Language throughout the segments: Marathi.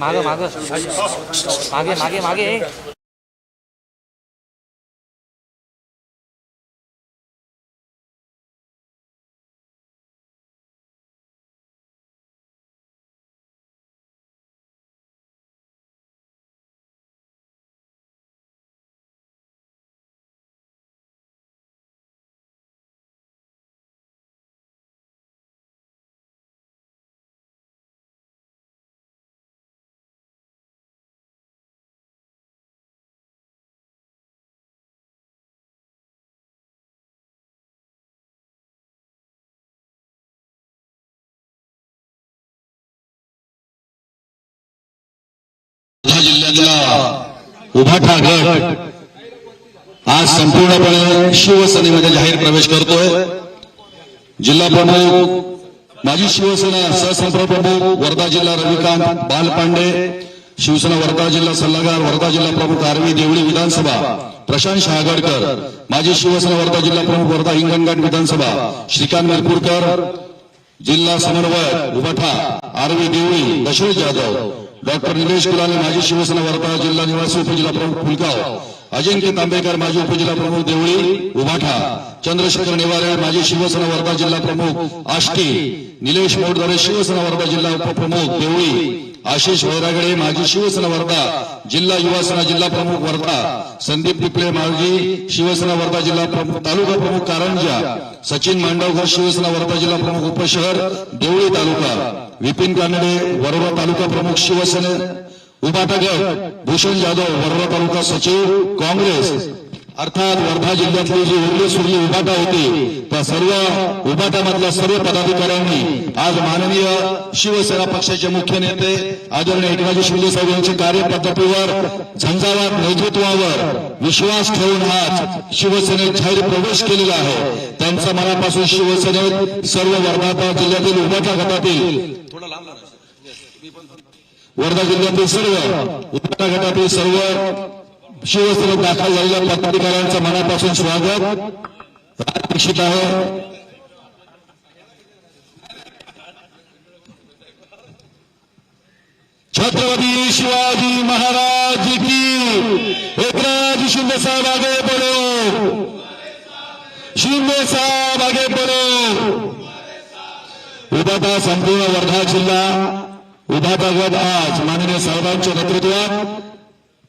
माग माग मागे मागे मागे वर्धा जिल्ह्यातला उभा गट आज संपूर्णपणे शिवसेनेमध्ये जाहीर प्रवेश करतोय. जिल्हा प्रमुख माजी शिवसेना सहसंप्रमुख वर्धा जिल्हा रविकांत बालपांडे शिवसेना वर्धा जिल्हा सल्लागार वर्धा जिल्हा प्रमुख आरवी देवळी विधानसभा प्रशांत शहागडकर माजी शिवसेना वर्धा जिल्हा प्रमुख वर्धा हिंगणघाट विधानसभा श्रीकांत मिरपूरकर जिल्हा समन्वयक उभठा आरवी देवळी दशरथ जाधव. डॉक्टर निलेश कुलाने माजी शिवसेना वर्धा जिल्हा निवासी उपजिल्हा प्रमुख फुलगाव. अजिंक्य तांबेकर माजी उपजिल्हा प्रमुख देवळी उभाठा. चंद्रशेखर नेवारे माजी शिवसेना वर्धा जिल्हा प्रमुख आष्टी. निलेश मोडदरे शिवसेना वर्धा जिल्हा उपप्रमुख देवळी. आशिष वैरागडे माजी शिवसेना वर्धा जिल्हा युवासेना जिल्हा प्रमुख वर्धा. संदीप पिपळे माजी शिवसेना वर्धा जिल्हा प्रमुख तालुका प्रमुख कारंजा. सचिन मांडवकर शिवसेना वर्धा जिल्हा प्रमुख उपशहर देवळी तालुका. विपिन कानडे वरोरा तालुका प्रमुख शिवसेना उपाध्यक्ष भूषण जाधव वर्धा तालुका सचिव काँग्रेस. अर्थात वर्धा जिल्ह्यातली जी उरली सुरली उभाटा होती त्या सर्व उबाटामधल्या सर्व पदाधिकाऱ्यांनी आज माननीय शिवसेना पक्षाचे मुख्य नेते आदरणीय एकनाथजी शिंदे साहेब यांच्या कार्यपद्धतीवर झंझावात नेतृत्वावर विश्वास ठेवून आज शिवसेनेत जाहीर प्रवेश केलेला आहे. त्यांचा मनापासून शिवसेनेत सर्व वर्धा जिल्ह्यातील उबाटा गटातील वर्धा जिल्ह्यातील सर्व उबाटा गटातील सर्व शिवसेनेत दाखल झालेल्या पदाधिकाऱ्यांचं मनापासून स्वागत. अपेक्षित आहे. छत्रपती शिवाजी महाराज की एकनाथ शिंदे साहेब आगे बढ़ो शिंदे साहेब आगे बढ़ो उभाटा संपूर्ण वर्धा जिल्हा उभाटा गट आज माननीय साहेबांच्या नेतृत्वात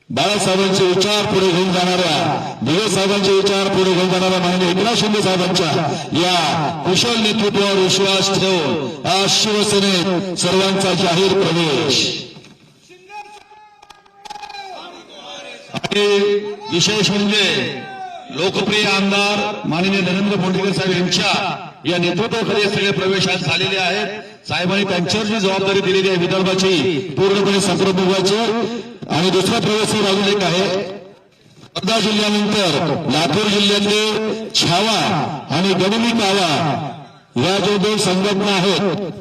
बाळासाहेबांचे विचार पुढे घेऊन जाणाऱ्या दिवे साहेबांचे विचार पुढे घेऊन जाणाऱ्या माननीय एकनाथ शिंदे साहेबांच्या या कुशल नेतृत्वावर विश्वास ठेवून आज शिवसेनेत सर्वांचा जाहीर प्रवेश. आणि विशेष म्हणजे लोकप्रिय आमदार माननीय नरेंद्र मोंडकर साहेब यांच्या या नेतृत्वाखाली सगळे प्रवेश आज झालेले आहेत. साहेबांनी त्यांच्यावर जी जबाबदारी दिलेली आहे विदर्भाची पूर्णपणे संप्रभुत्वाची आणि दुसरा प्रवेश ही एक आहे. वर्धा जिल्ह्यानंतर लातूर जिल्ह्यातले छावा आणि गडमी कावा या जो दोन संघटना आहेत.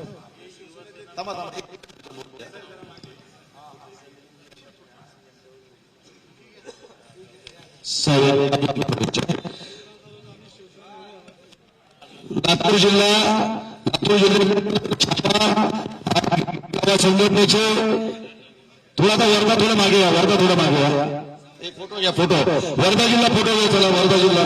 लातूर जिल्हा संघटनेचे थोडा आता वर्धा थोडं मागे या वर्धा थोडं मागे या. एक फोटो घ्या फोटो. वर्धा जिल्हा फोटो घ्या चला वर्धा जिल्हा.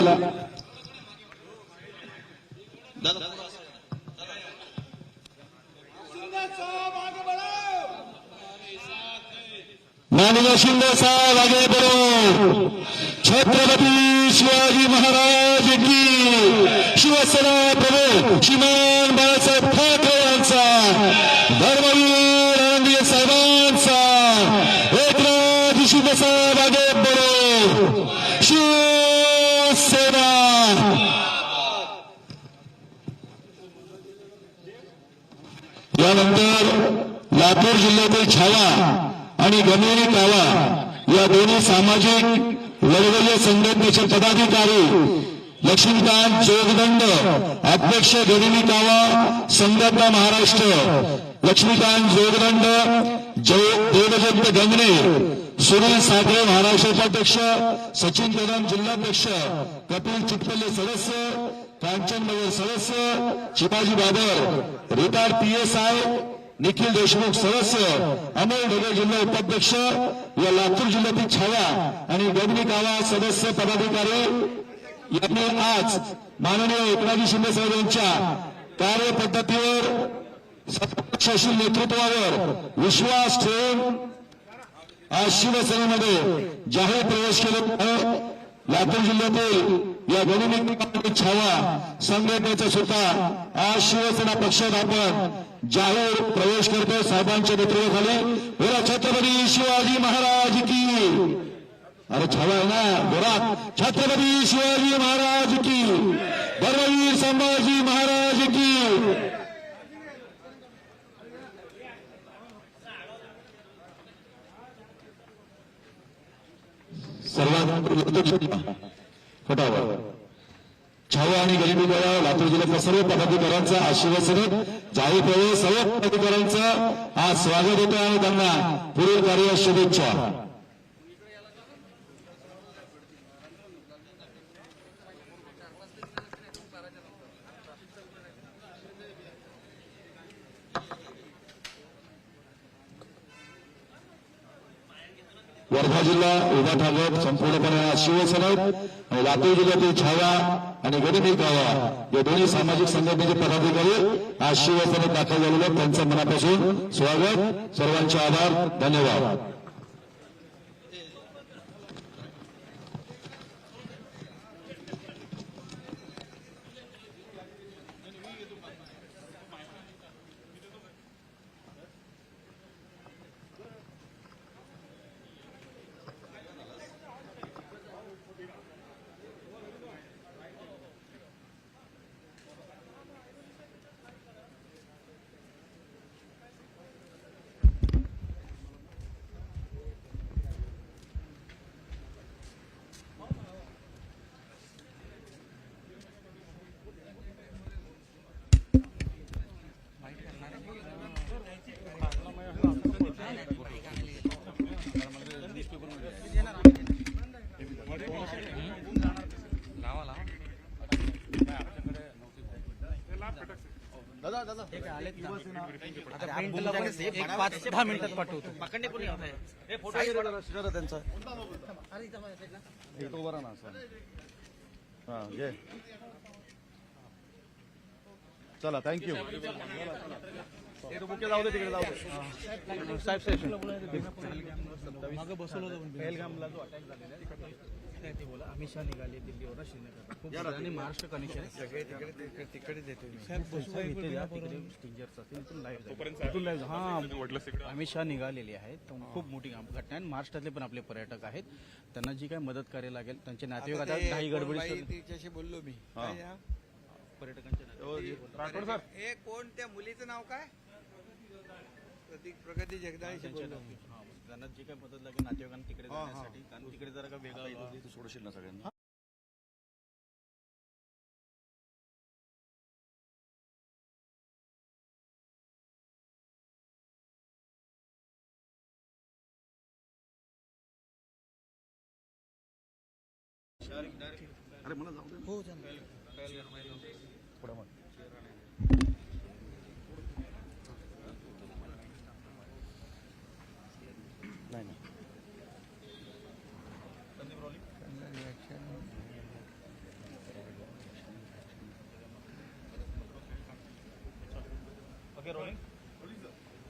माननीय शिंदे साहेब आगे बढ़ो. छत्रपती शिवाजी महाराज की शिवसेना प्रमुख श्रीमान बाळासाहेब ठाकरे यांचा धर्मवीर आनंदीय साहेबांचा एकनाथ शिवसाहेब आगे बरो शिवसेना. यानंतर लातूर जिल्ह्यातील छावा आणि गमेरी कावा या दोन्ही सामाजिक लढवय्य संघटनेचे पदाधिकारी लक्ष्मीकांत जोगदंड अध्यक्ष गनिमी कावा संघटना महाराष्ट्र लक्ष्मीकांत जोगदंड देवदत्त गंगणे सुनील साखरे महाराष्ट्र उपाध्यक्ष सचिन कदम जिल्हाध्यक्ष कपिल चितपल्ले सदस्य कांचन नगर सदस्य Shivaji Babar retired P S I Nikhil Deshmukh सदस्य अमोल जिल्हा उपाध्यक्ष या लातूर जिल्ह्यातील छाया आणि गगनी गावा सदस्य पदाधिकारी यांनी आज माननीय एकनाथजी शिंदे साहेब यांच्या कार्यपद्धतीवर सत्पक्षाशील नेतृत्वावर विश्वास ठेवून आज शिवसेनेमध्ये जाहीर प्रवेश केला. लातूर जिल्ह्यातील या गणित छावा संघटनेचा सुद्धा आज शिवसेना पक्षात आपण जाहीर प्रवेश करतो साहेबांच्या नेतृत्वाखाली. बोला, छत्रपती शिवाजी महाराज की. अरे छावा ना बोरात छत्रपती शिवाजी महाराज की. धर्मवीर संभाजी महाराज की. सर्वात फटावर छावा आणि गरिबी गोळा लातूर जिल्ह्यातल्या सर्व पदाधिकाऱ्यांचा आज शिवसेनेत जाहीर प्रवेश सर्व पदाधिकाऱ्यांचं आज स्वागत होतं आणि त्यांना पुढील कार्य शुभेच्छा. वर्धा जिल्हा उभा गट संपूर्णपणे आज शिवसेना आणि लातूर जिल्ह्यातील छावा आणि गरीबी गावा या दोन्ही सामाजिक संघटनेचे पदाधिकारी आज शिवसेनेत दाखल झालेले त्यांचं मनापासून स्वागत. सर्वांचे आभार. धन्यवाद. दहा मिनिटात पाठवतो. पकडणे कोणी होत आहे तो बरा ना असं. हा घे. चला थँक्यू जाऊ दे तिकडे जाऊ दे. साहेब स्टेशन मागे बसवलं होतं पहलगामला जो अटॅक झालेला आहे ते बोला. अमित शहा निघाले दिल्लीवर श्रीनगर खूप आणि महाराष्ट्र कनेक्शन सगळे तिकडे तिकडे देतो इथे? जा तिकडे स्टिंजर्स असतील इथून लाईव्ह इथून लाईव्ह हा. अमित शहा निघालेले आहेत तर खूप मोठी घटना आहे. आणि महाराष्ट्रातले पण आपले पर्यटक आहेत. त्यांना जी काही मदत करायला लागेल त्यांचे नातेवाईक आता काही गडबडी तिच्याशी बोललो मी. हा. काय या? पर्यटकांचे नातेवाईक राठोड सर. हे कोण? त्या मुलीचं नाव काय? प्रतीक प्रगती जगदाळीशी बोललो हा, त्यांना जी काही मदत लागेल नातेवाईकांना तिकडे जाण्यासाठी कारण तिकडे जरा का वेगळा सोडशील ना सगळ्यांना? अरे मला जाऊ दे हो ओके रोलिंग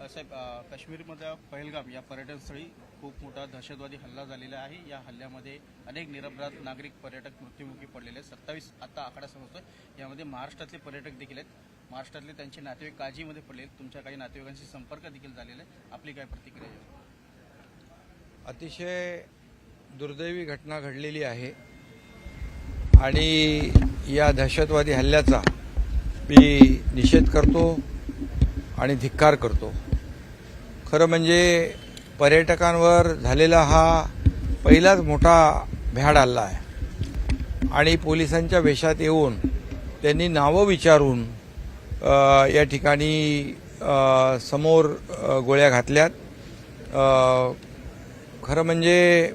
साहेब अ, काश्मीरमध्ये पहलगाम या पर्यटनस्थळी खूप मोठा दहशतवादी हल्ला झालेला आहे. या हल्ल्यामध्ये अनेक निरपराध नागरिक पर्यटक मृत्युमुखी पडलेले आहेत. सत्तावीस आता आकडा समजतोय यामध्ये महाराष्ट्रातले पर्यटक देखील आहेत. महाराष्ट्रातले त्यांचे नातेवाईक काळजीमध्ये पडले आहेत. तुमच्या काही नातेवाईकांशी संपर्क देखील झालेला आहे. आपली काय प्रतिक्रिया आहे? अतिशय दुर्दैवी घटना घडलेली आहे. आणि या दहशतवादी हल्ल्याचा मी निषेध करतो. आणि धिक्कार करतो. खरं म्हणजे पर्यटकांवर झालेला हा पहिलाच मोठा भ्याड हल्ला आहे. आणि पोलिसांच्या वेशात येऊन त्यांनी नावं विचारून या ठिकाणी समोर गोळ्या घातल्यात. खरं म्हणजे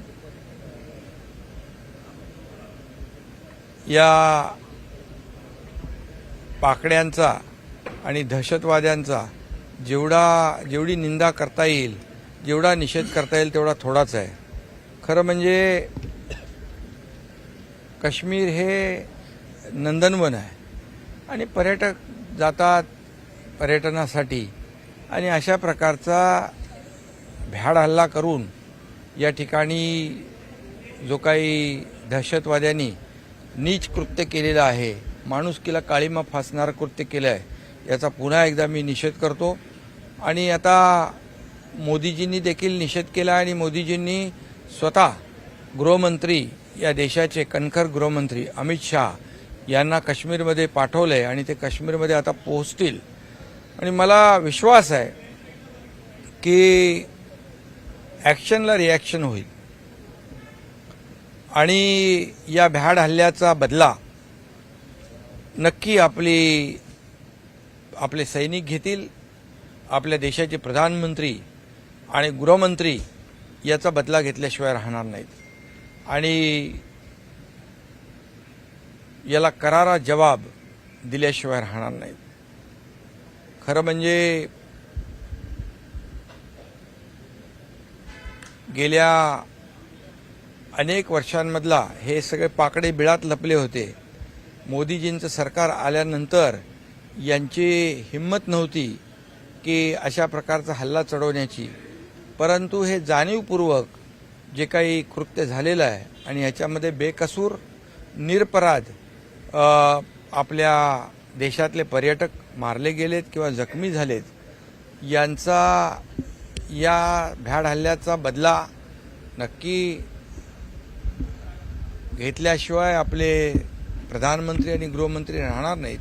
या पाकड्यांचा आणि दहशतवाद्यांचा जेवढा जेवढी निंदा करता येईल जेवढा निषेध करता येईल तेवढा थोडाच आहे. खरं म्हणजे काश्मीर हे नंदनवन आहे. आणि पर्यटक जातात पर्यटनासाठी आणि अशा प्रकारचा भ्याड हल्ला करून या ठिकाणी जो काही दहशतवाद्यांनी नीच कृत्य केलेलं आहे माणुसकीला काळीमा फासणारं कृत्य केलं आहे याचा पुन्हा एकदा मी निषेध करतो. आणि आता मोदीजींनी देखील निषेध केला आणि मोदीजींनी स्वतः गृहमंत्री या देशाचे कणखर गृहमंत्री अमित शहा यांना काश्मीरमध्ये पाठवलं आहे आणि ते काश्मीरमध्ये आता पोहोचतील. आणि मला विश्वास आहे की ॲक्शनला रिॲक्शन होईल. आणि या भ्याड हल्ल्याचा बदला नक्की आपली आपले सैनिक घेतील आपल्या देशाचे प्रधानमंत्री आणि गृहमंत्री याचा बदला घेतल्याशिवाय राहणार नाहीत. आणि याला करारा जवाब दिल्याशिवाय राहणार नाहीत. खरं म्हणजे गेल्या अनेक वर्षांमधला हे सगळे पाकडे बिळात लपले होते. मोदीजींचं सरकार आल्यानंतर यांची हिंमत नव्हती की अशा प्रकारचा हल्ला चढवण्याची. परंतु हे जाणीवपूर्वक जे काही कृत्य झालेलं आहे आणि ह्याच्यामध्ये बेकसूर निरपराध आपल्या देशातले पर्यटक मारले गेलेत किंवा जखमी झालेत यांचा या भ्याड हल्ल्याचा बदला नक्की घेतल्याशिवाय आपले प्रधानमंत्री आणि गृहमंत्री राहणार नाहीत.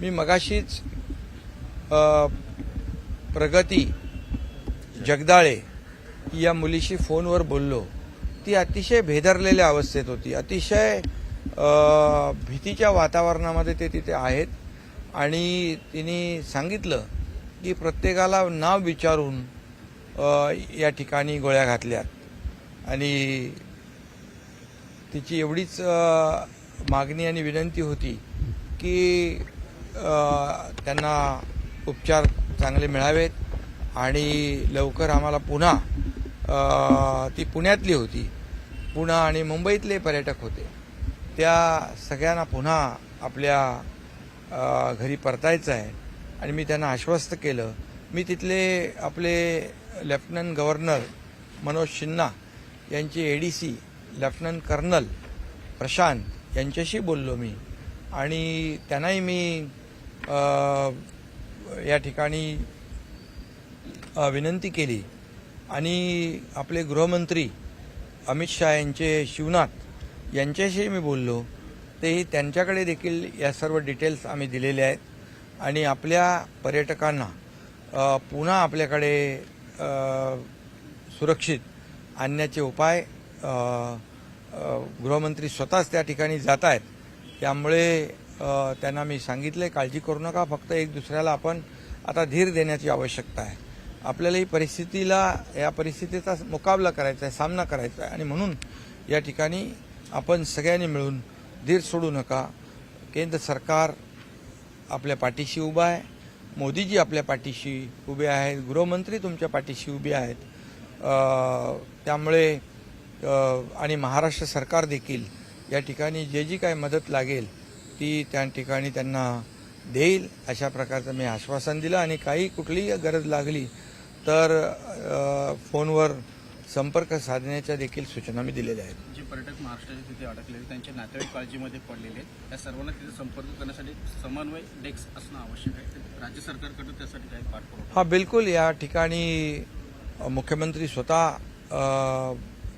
मी मगाशीच प्रगती जगदाळे या मुलीशी फोनवर बोललो. ती अतिशय भेदरलेल्या अवस्थेत होती. अतिशय भीतीच्या वातावरणामध्ये ते तिथे आहेत. आणि तिने सांगितलं की प्रत्येकाला नाव विचारून या ठिकाणी गोळ्या घातल्यात. आणि तिची एवढीच मागणी आणि विनंती होती की त्यांना उपचार चांगले मिळावेत आणि लवकर आम्हाला पुन्हा ती पुण्यातली होती. पुणे आणि मुंबईतले पर्यटक होते. त्या सगळ्यांना पुन्हा आपल्या घरी परतायचं आहे आणि मी त्यांना आश्वस्त केलं. मी तिथले आपले लेफ्टनंट गव्हर्नर मनोज सिन्हा यांचे सी लेफ्टनंट कर्नल प्रशांत यांच्याशी बोललो मी. आणि त्यांनाही मी या ठिकाणी विनंती केली. आणि आपले गृहमंत्री अमित शहा यांचे शिवनाथ यांच्याशी मी बोललो. तेही त्यांच्याकडे देखील या सर्व डिटेल्स आम्ही दिलेले आहेत. आणि आपल्या पर्यटकांना पुन्हा आपल्याकडे सुरक्षित आणण्याचे उपाय गृहमंत्री स्वतःच त्या ठिकाणी जात आहेत. त्यामुळे त्यांना मी सांगितले काळजी करू नका फक्त एक दुसऱ्याला आपण आता धीर देण्याची आवश्यकता आहे. आपल्याला ही परिस्थितीला या परिस्थितीचा मुकाबला करायचा आहे सामना करायचा आहे. आणि म्हणून या ठिकाणी आपण सगळ्यांनी मिळून धीर सोडू नका. केंद्र सरकार आपल्या पाठीशी उभं आहे. मोदीजी आपल्या पाठीशी उभे आहेत. गृहमंत्री तुमच्या पाठीशी उभे आहेत. त्यामुळे आणि महाराष्ट्र सरकार देखील या ठिकाणी जे जी काय मदत लागेल ती त्या ठिकाणी त्यांना देईल अशा प्रकारचं मी आश्वासन दिलं. आणि काही कुठलीही गरज लागली तर फोनवर संपर्क साधण्याच्या देखील सूचना मी दिलेल्या आहेत. जे पर्यटक महाराष्ट्राचे तिथे अडकलेले त्यांचे नातेवाईक काळजीमध्ये पडलेले या सर्वांना तिथे संपर्क करण्यासाठी समन्वय डेस्क असणं आवश्यक आहे. राज्य सरकारकडून त्यासाठी काही पाठपुरावा हा बिलकुल. या ठिकाणी मुख्यमंत्री स्वतः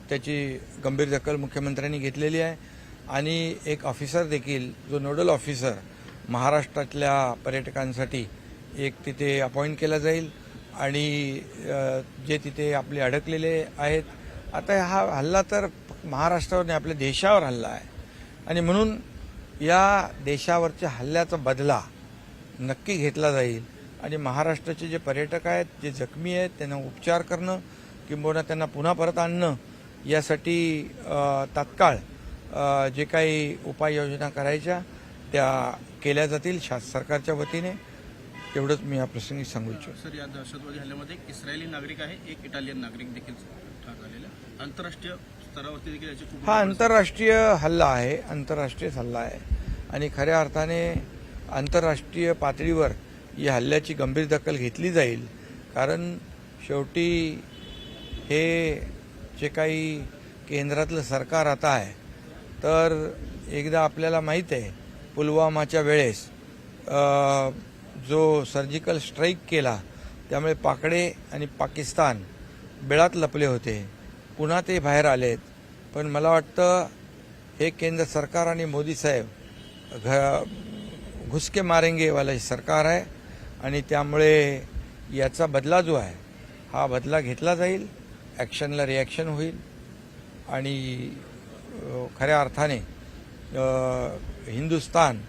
त्याची गंभीर दखल मुख्यमंत्र्यांनी घेतलेली आहे. आणि एक ऑफिसर देखील जो नोडल ऑफिसर महाराष्ट्रातल्या पर्यटकांसाठी एक तिथे अपॉइंट केला जाईल आणि जे तिथे आपले अडकलेले आहेत. आता हा हल्ला तर महाराष्ट्रावर नाही आपल्या देशावर हल्ला आहे. आणि म्हणून या देशावरच्या हल्ल्याचा बदला नक्की घेतला जाईल. आणि महाराष्ट्राचे जे पर्यटक आहेत जे जखमी आहेत त्यांना उपचार करणं किंबहुना त्यांना पुन्हा परत आणणं यासाठी तात्काळ जे काही उपाययोजना करायच्या त्या केल्या जातील शा सरकारच्या वतीने. एवढंच मी या प्रसंगी सांगू इच्छितो. सर या दहशतवादी हल्ल्यामध्ये एक इस्रायली नागरिक आहे एक इटालियन नागरिक देखील ठार झालेला. आंतरराष्ट्रीय स्तरावरती देखील याची हा आंतरराष्ट्रीय हल्ला आहे आंतरराष्ट्रीय हल्ला आहे. आणि खऱ्या अर्थाने आंतरराष्ट्रीय पातळीवर या हल्ल्याची गंभीर दखल घेतली जाईल. कारण शेवटी हे जे काही केंद्रातलं सरकार आता आहे तर एकदा आपल्याला माहीत आहे पुलवामाच्या वेळेस जो सर्जिकल स्ट्राईक केला त्यामुळे पाकडे आणि पाकिस्तान बिळात लपले होते. पुन्हा ते बाहेर आलेत. पण मला वाटतं हे केंद्र सरकार आणि मोदी साहेब घ घुसके मारेंगेवालं हे सरकार आहे आणि त्यामुळे याचा बदला जो आहे हा बदला घेतला जाईल ॲक्शनला रिॲक्शन होईल आणि खऱ्या अर्थाने हिंदुस्तान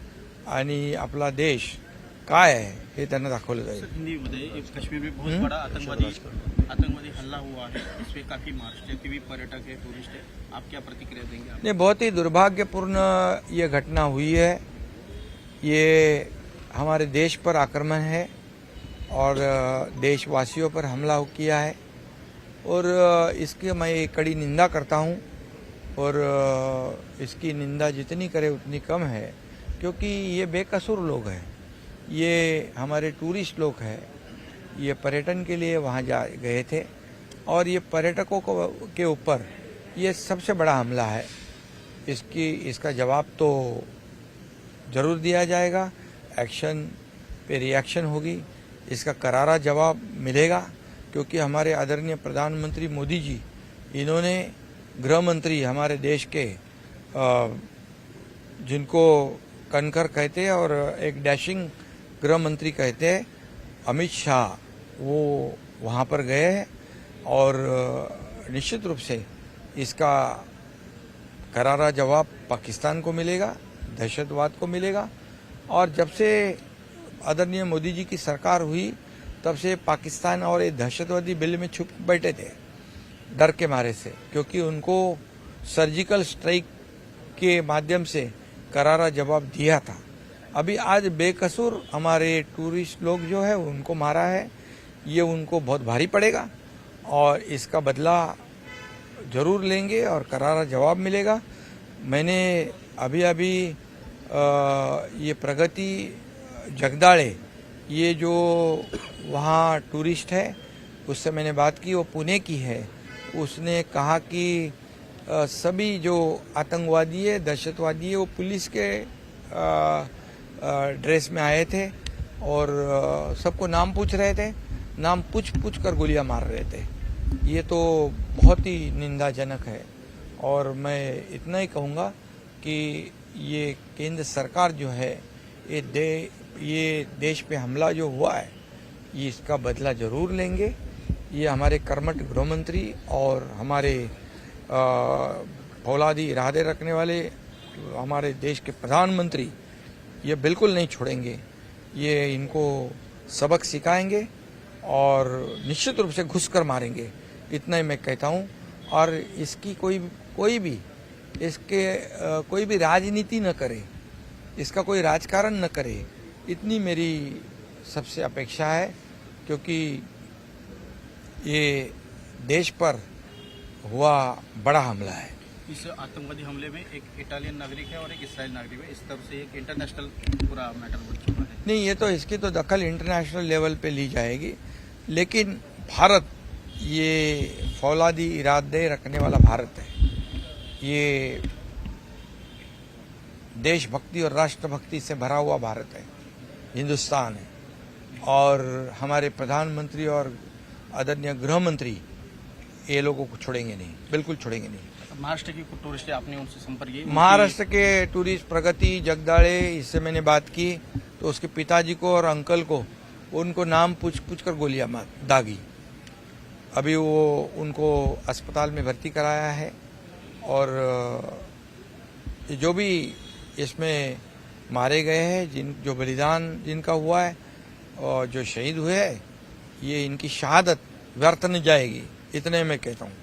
आणि आपला देश काय आहे हे त्यांना दाखवलं जाईल. कश्मीर में बहुत बड़ा आतंकवादी आतंकवादी हल्ला हुआ है इसमें काफ़ी महाराष्ट्र के भी पर्यटक है टूरिस्ट है। आप क्या प्रतिक्रिया देंगे? नहीं बहुत ही दुर्भाग्यपूर्ण ये घटना हुई है। ये हमारे देश पर आक्रमण है और देशवासियों पर हमला किया है। और इसकी मैं कड़ी निंदा करता हूँ और इसकी निंदा जितनी करे उतनी कम है, क्योंकि ये बेकसूर लोग हैं। ये हमारे टूरिस्ट लोग हैं। ये पर्यटन के लिए वहाँ जा गए थे और ये पर्यटकों को, के ऊपर ये सबसे बड़ा हमला है। इसकी, इसका जवाब तो ज़रूर दिया जाएगा। एक्शन पे रिएक्शन होगी। इसका करारा जवाब मिलेगा, क्योंकि हमारे आदरणीय प्रधानमंत्री मोदी जी, इन्होंने गृह मंत्री हमारे देश के जिनको कनकर कहते हैं और एक डैशिंग गृह मंत्री कहते हैं, अमित शाह, वो वहाँ पर गए और निश्चित रूप से इसका करारा जवाब पाकिस्तान को मिलेगा, दहशतवाद को मिलेगा और जब से आदरणीय मोदी जी की सरकार हुई, तब से पाकिस्तान और ये दहशतवादी बिल में छुप बैठे थे। डर के मारे से, क्योंकि उनको सर्जिकल स्ट्राइक के माध्यम से करारा जवाब दिया था। अभी आज बेकसूर हमारे टूरिस्ट लोग जो है, उनको मारा है। ये उनको बहुत भारी पड़ेगा और इसका बदला ज़रूर लेंगे और करारा जवाब मिलेगा। मैंने अभी अभी ये प्रगति जगदाड़े ये जो वहाँ टूरिस्ट है, उससे मैंने बात की, वो पुणे की है। उसने कहा कि सभी जो आतंकवादी है, दहशतवादी है, वो पुलिस के ड्रेस में आए थे और सबको नाम पूछ रहे थे। नाम पूछ पूछ कर गोलियाँ मार रहे थे। ये तो बहुत ही निंदाजनक है। और मैं इतना ही कहूँगा कि ये केंद्र सरकार जो है, ये दे, ये देश पे हमला जो हुआ है, ये इसका बदला ज़रूर लेंगे। ये हमारे कर्मठ गृह मंत्री और हमारे फौलादी इरादे रखने वाले, हमारे देश के प्रधानमंत्री, ये बिल्कुल नहीं छोड़ेंगे। ये इनको सबक सिखाएँगे और निश्चित रूप से घुस कर मारेंगे। इतना ही मैं कहता हूँ। और इसकी कोई कोई भी, इसके कोई भी राजनीति न करे, इसका कोई राजकारण न करे, इतनी मेरी सबसे अपेक्षा है, क्योंकि ये देश पर हुआ बड़ा हमला है। इस आतंकवादी हमले में एक इटालियन नागरिक है और एक इसराइल नागरिक है। इस तरह से एक इंटरनेशनल पूरा मैटर बन चुका है। नहीं ये तो इसकी तो दखल इंटरनेशनल लेवल पे ली जाएगी। लेकिन भारत ये फौलादी इरादे रखने वाला भारत है। ये देशभक्ति और राष्ट्रभक्ति से भरा हुआ भारत है। हिंदुस्तान है। और हमारे प्रधानमंत्री और आदरणीय गृह मंत्री ये लोगों को छोड़ेंगे नहीं बिल्कुल छोड़ेंगे नहीं। महाराष्ट्र की टूरिस्ट आपने उनसे संपर्क किया? महाराष्ट्र के टूरिस्ट प्रगति जगदाड़े इससे मैंने बात की तो उसके पिताजी को और अंकल को उनको नाम पूछ पूछ कर गोलियाँ मार दागी। अभी वो उनको अस्पताल में भर्ती कराया है और जो भी इसमें मारे गए हैं जिन जो बलिदान जिनका हुआ है और जो शहीद हुए हैं ये इनकी शहादत व्यर्थ नहीं जाएगी इतने मैं कहता हूँ।